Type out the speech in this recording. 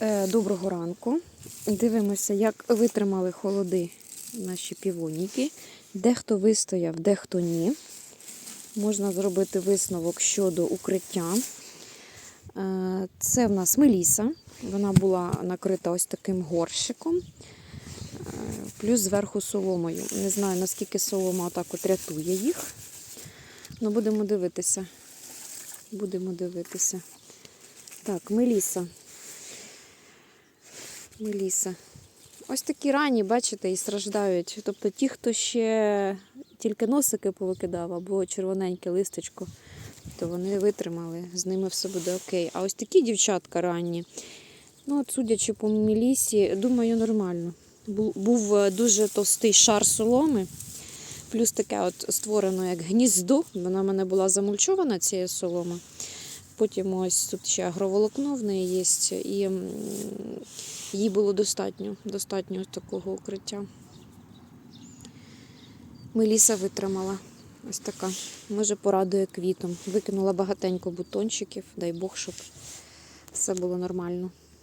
е, доброго ранку. Дивимося, як витримали холоди наші півоніки. Дехто вистояв, дехто ні. Можна зробити висновок щодо укриття. Е, Це в нас Меліса. Вона була накрита ось таким горщиком, е, плюс зверху соломою. Не знаю, наскільки солома отак от рятує їх. Ну, будемо дивитися. Будемо дивитися. Так, Меліса. Меліса. Ось такі рані, бачите, і страждають. Тобто ті, хто ще тільки носики повикидав або червоненьке листочко, то вони витримали, з ними все буде окей. А ось такі дівчатка ранні, ну, от судячи по Мелісі, думаю, нормально. Був е, дуже товстий шар соломи, плюс таке от створено як гніздо. Вона в мене була замульчована цією соломи. Потім ось тут ще агроволокно в неї є, і їй було достатньо, достатньо такого укриття. Меліса витримала. Ось така. Може, порадує квітом. Викинула багатенько бутончиків, дай Бог, щоб все було нормально.